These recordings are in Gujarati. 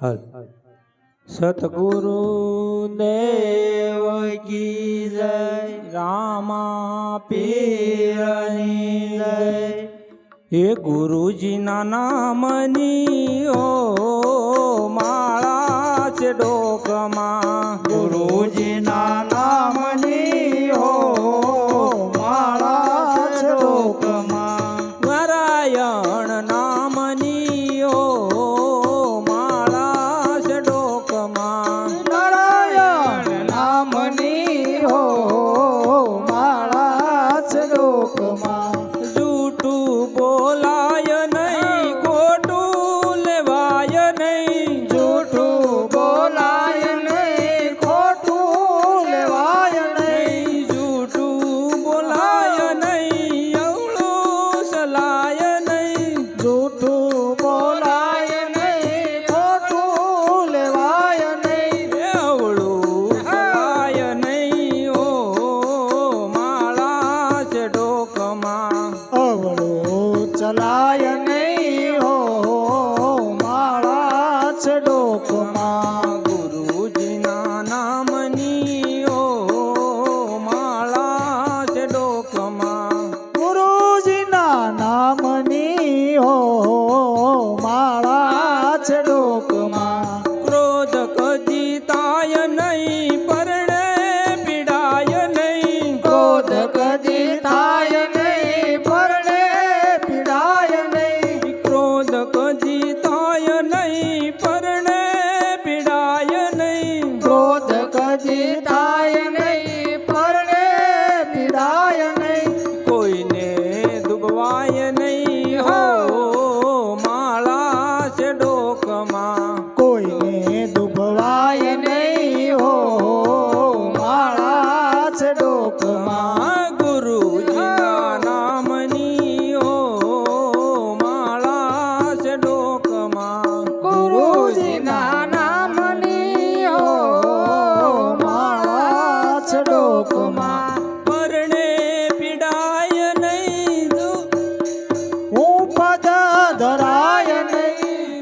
હાલ સતગુરુ દેવ કી જય રામા પીરની જય. હે ગુરુજીના નામની ઓ માળા છે ও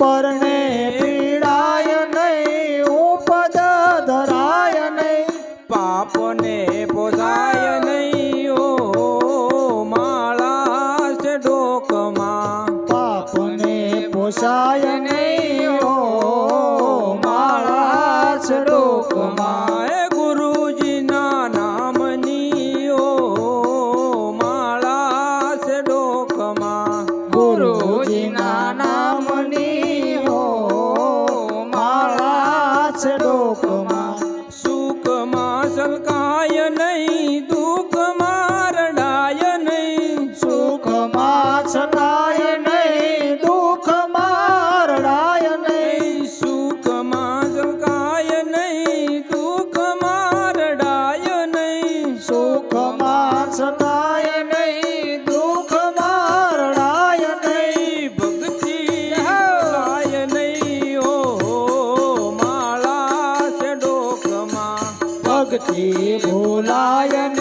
પરણે પીડાય નહીં ઉપદ ધરાય નહીં, પાપને પોસાય નહીં, ઓ માળા છે ઢોકમાં પાપને પોસાય નહીં, ઓ भोलायन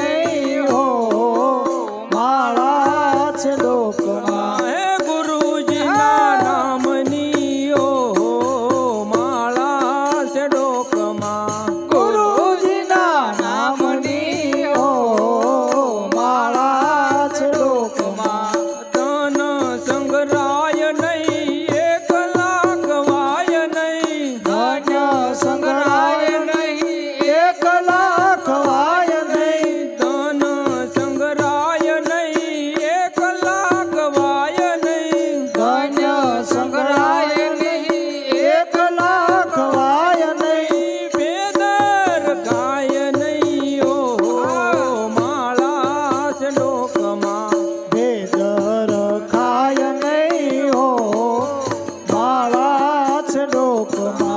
Oh,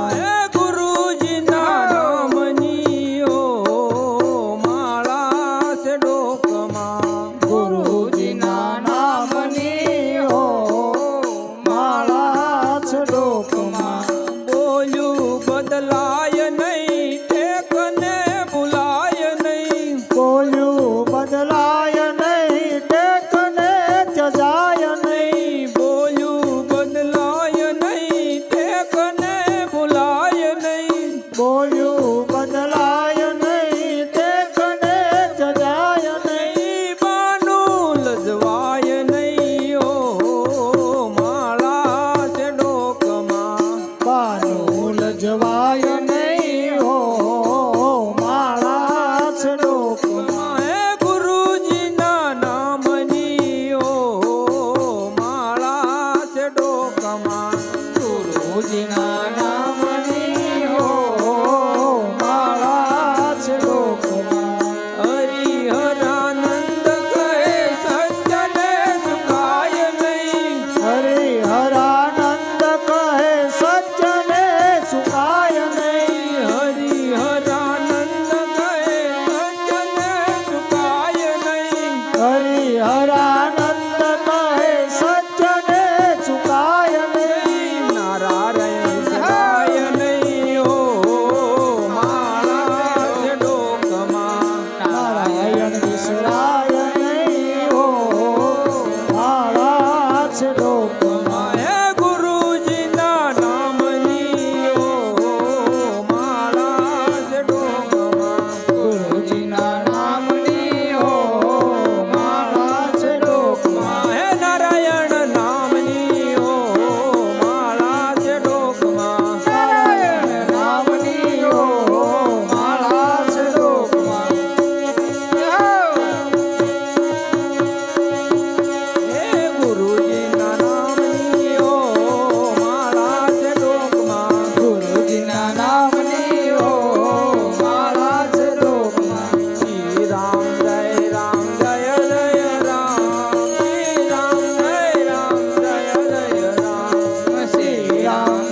સવાય નહીં હો માળા છે ડોકમાં હે ગુરુજીના નામની ઓ માળા છે ડોકમાં ગુરુજીના oh